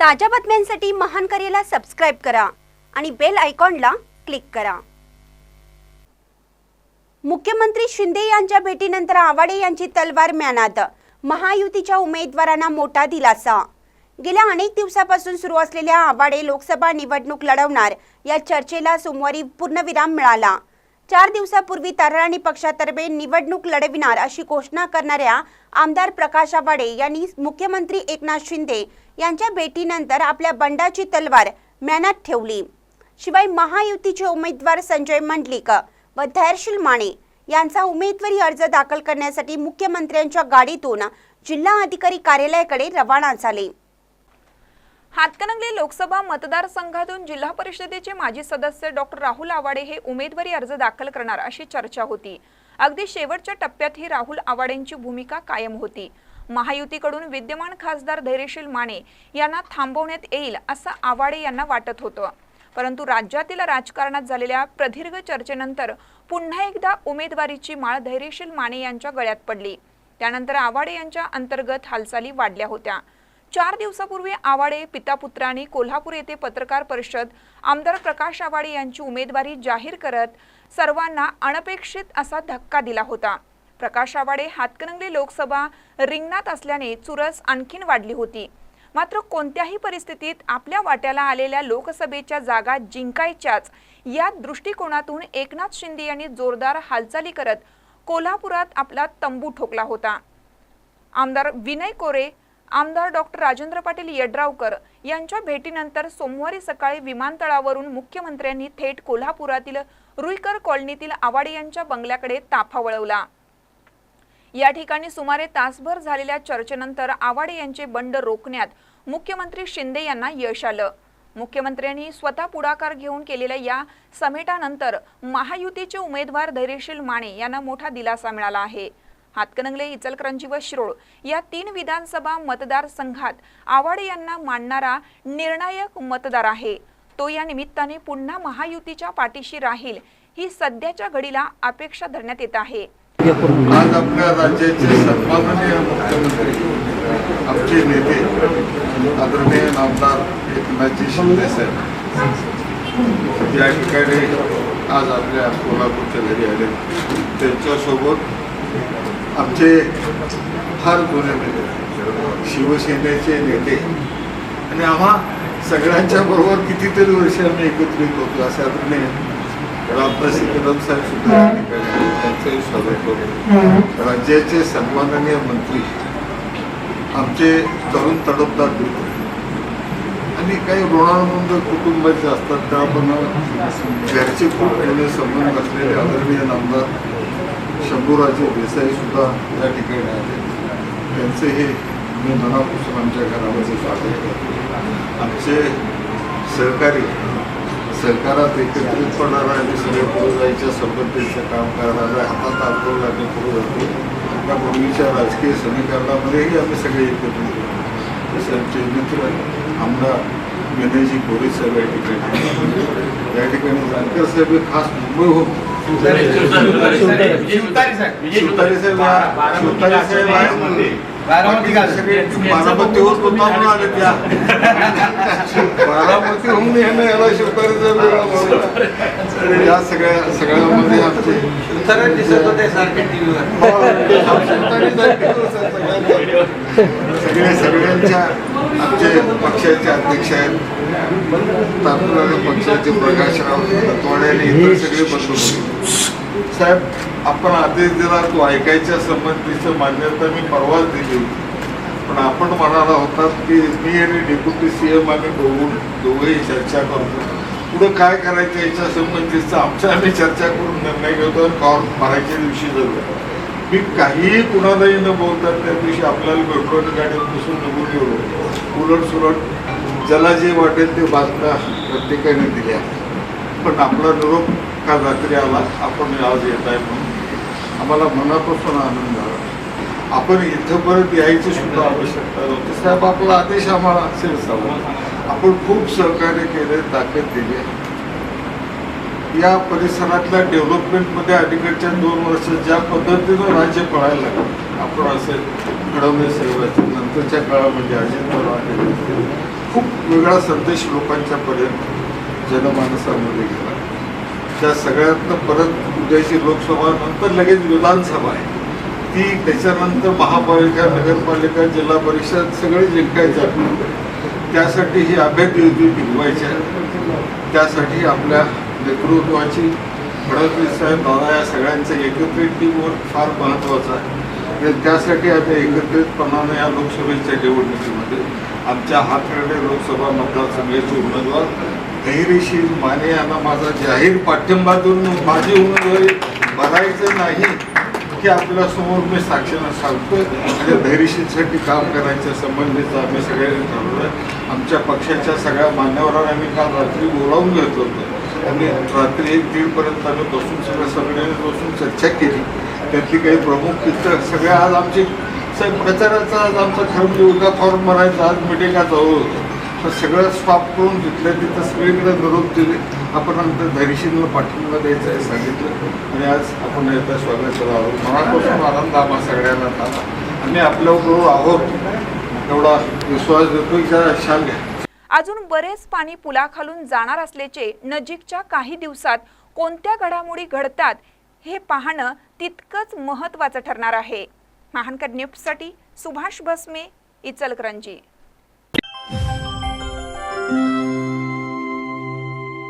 ताज्या बातम्यांसाठी महान करेला सबस्क्राईब करा आणि बेल आयकॉनला क्लिक करा. मुख्यमंत्री शिंदे यांच्या भेटीनंतर आवाडे यांची तलवार म्यानात. महायुतीच्या उमेदवारांना मोठा दिलासा. गेल्या अनेक दिवसापासून सुरू असलेल्या आवाडे लोकसभा निवडणूक लढवणार या चर्चेला सोमवारी पूर्णविराम मिळाला. चार दिवसापूर्वी तर्राणी पक्षातर्फे निवडणूक लढविणार अशी घोषणा करणाऱ्या आमदार प्रकाश आवाडे यांनी मुख्यमंत्री एकनाथ शिंदे यांच्या भेटीनंतर आपल्या बंडाची तलवार म्यानात ठेवली. शिवाय महायुतीचे उमेदवार संजय मंडलिक व धैर्शील माने यांचा उमेदवारी अर्ज दाखल करण्यासाठी मुख्यमंत्र्यांच्या गाडीतून जिल्हा अधिकारी कार्यालयाकडे रवाना झाले. हातकणंगले लोकसभा मतदारसंघातून जिल्हा परिषदेचे माजी सदस्य डॉक्टर राहुल आवाडे हे उमेदवारी अर्ज दाखल करणार अशी चर्चा होती. अगदी शेवटच्या टप्प्यातही राहुल आवाडेंची भूमिका कायम होती. महायुतीकडून विद्यमान खासदार धैर्यशील माने यांना थांबवण्यात येईल असं आवाडे यांना वाटत होतं. परंतु राज्यातील राजकारणात झालेल्या प्रदीर्घ चर्चेनंतर पुन्हा एकदा उमेदवारीची माळ धैर्यशील माने यांच्या गळ्यात पडली. त्यानंतर आवाडे यांच्या अंतर्गत हालचाली वाढल्या होत्या. चार दिवसापूर्वी आवाडे पितापुत्रांनी कोल्हापूर येथे पत्रकार परिषद आमदार प्रकाश आवाडे यांची उमेदवारी जाहीर करत सर्वांना अनपेक्षित असा धक्का दिला होता. प्रकाश आवाडे हातकणंगले लोकसभा रिंगणात असल्याने चुरस आणखीन वाढली होती. मात्र कोणत्याही परिस्थितीत आपल्या वाट्याला आलेल्या लोकसभेच्या जागा जिंकायच्याच या दृष्टिकोनातून एकनाथ शिंदे यांनी जोरदार हालचाली करत कोल्हापुरात आपला तंबू ठोकला होता. आमदार विनय कोरे आमदार डॉक्टर राजेंद्र पाटील यड्रावकर यांच्या भेटीनंतर सोमवारी सकाळी विमानतळावरून मुख्यमंत्र्यांनी थेट कोल्हापुरातील रुईकर कॉलनीतील आवाडे यांच्या बंगल्याकडे ताफा वळवला. या ठिकाणी सुमारे तासभर झालेल्या चर्चेनंतर आवाडे यांचे बंड रोखण्यात मुख्यमंत्री शिंदे यांना यश आलं. मुख्यमंत्र्यांनी स्वतः पुढाकार घेऊन केलेल्या या समेटानंतर महायुतीचे उमेदवार धैर्यशील माने यांना मोठा दिलासा मिळाला आहे. हातकणंगले इचलकरंजी व शिरोळ या तीन विधानसभा मतदारसंघात आवाडे यांना मानणारा निर्णायक मतदार आहे. तो या निमित्ताने पुन्हा महायुतीच्या पाठीशी राहील. ही सध्याच्या घडीला अपेक्षा धरण्यात येत आहे. आज आपल्या राज्याचे सन्माननीय मुख्यमंत्री आमचे नेते आदरणीय नामदार एकनाथजी शिंदे साहेब. या ठिकाणी आज आपल्या कोल्हापूरच्या घरी आले त्यांच्यासोबत आमचे फार जुने नेते शिवसेनेचे नेते. आणि आम्हा सगळ्यांच्या बरोबर कितीतरी वर्ष आम्ही एकत्रित होतो असे आदरणीय रामदास कदम साहेब सुद्धा. त्यांचंही स्वागत करतो राज्याचे सन्माननीय मंत्री आमचे तरुण तडफदार मित्र. आणि काही ऋणानुबंध कुटुंबाचे असतात त्या पण घरचे खूप संबंध असलेले आदरणीय नामदार शंभूराजे देसाई सुद्धा या ठिकाणी आले त्यांचेही मी मनापासून आमच्या घरामध्ये स्वागत करतो आमचे सहकारी सरकारात एकत्रित पडणारा आणि सगळे पुढे संबंधीचं काम करणारा हातात आंदोलन आम्ही करू जातो. या पूर्वीच्या राजकीय समीकरणामध्येही आम्ही सगळे एकत्रित होतो. तसे आमचे मित्र आमदार विनयजी कोरे साहेब या ठिकाणी. या ठिकाणी जानकर साहेब हे खास मुंबईहून शिवतारे साहेब सगळे आले त्या याला शिवतारीचा या सगळ्या सगळ्यामध्ये आमचे सगळे सगळ्यांच्या आमचे पक्षाचे अध्यक्ष आहेत तालुका पक्षाचे प्रकाशराव तोडे इतर सगळे बंधू साहेब आपण आदेश दिला तो ऐकायच्या संबंधीचं मान्यता मी परवाच दिली. पण आपण म्हणाला होता की मी आणि डेप्युटी सी एम आम्ही दोघं दोघंही चर्चा करतो. पुढं काय करायचं याच्या संबंधीचं आमच्या आम्ही चर्चा करून निर्णय घेतो आणि कॉल मारायच्या दिवशी जातो मी काहीही कुणालाही न बोलतात त्या दिवशी आपल्याला पेट्रोल गाडीवर बसून निघून गेलो. उलट सुलट ज्याला जे वाटेल ते बातम्या प्रत्येकाने दिल्या. पण आपला निरोप काल रात्री आला आपण आज येत आहे म्हणून. आम्हाला मनापासून आनंद झाला आपण इथं परत यायची सुद्धा आवश्यकता नव्हती. साहेब आपला आदेश आम्हाला असेल सांगू आपण खूप सहकार्य केले ताकद दिली. या परिसरातल्या डेव्हलपमेंटमध्ये अलीकडच्या दोन वर्षात ज्या पद्धतीनं राज्य पळायला लागलं आपण असे घडवणे साहेबांचे नंतरच्या काळामध्ये अजित पवार खूप वेगळा संदेश लोकांच्या पर्यंत जनमानसामध्ये गेला. त्या सगळ्यातनं परत उद्याची लोकसभा नंतर लगेच विधानसभा आहे. ती त्याच्यानंतर महापालिका नगरपालिका जिल्हा परिषद सगळे जिंकायचं त्यासाठी ही अभेद युती टिकवायची आहे. त्यासाठी आपल्या नेतृत्वाची फडणवीस साहेब दादा या सगळ्यांचं एकत्रित टीमवर्क फार महत्त्वाचं आहे. त्यासाठी आता एकत्रितपणाने या लोकसभेच्या निवडणुकीमध्ये आमच्या हातकडे लोकसभा मतदारसंघाचे उमेदवार धैर्यशील माने यांना माझा जाहीर पाठिंबा देऊन माझी उमेदवारी भरायचं नाही की आपल्यासमोर मी साक्षीनं सांगतोय. आणि धैर्यशीलसाठी काम करायच्या संबंधीचं आम्ही सगळ्यांनी ठरवलं आमच्या पक्षाच्या सगळ्या मान्यवरांना आम्ही काल रात्री बोलावून घेत होतो. आणि रात्री एक दीडपर्यंत आम्ही बसून सगळ्या सगळ्यांनी बसून चर्चा केली. त्यातली काही प्रमुख तिथं सगळ्या आज आमची साहेब प्रचाराचा आज आमचा ठरवलं उद्या फॉर्म भरायचा आज मिटिंगा जवळ तर सगळं स्टॉप करून तिथल्या तिथं सगळीकडे निरोप दिले. आपण आमच्या धैर्यशीलला पाठिंबा द्यायचं आहे सांगितलं. आणि आज आपण याचा स्वागत केला आहोत. मनापासून आनंद आम्हा सगळ्यांना झाला. आम्ही आपल्याबरोबर आहोत. एवढा विश्वास देतो की जरा शाल घ्या. अजून बरेच पाणी पुलाखालून जाणार असल्याचे नजीकच्या काही दिवसात कोणत्या घडामोडी घडतात हे पाहणं तितकंच महत्त्वाचं ठरणार आहे. महानकर न्यूजसाठी सुभाष भस्मे इचलकरंजी.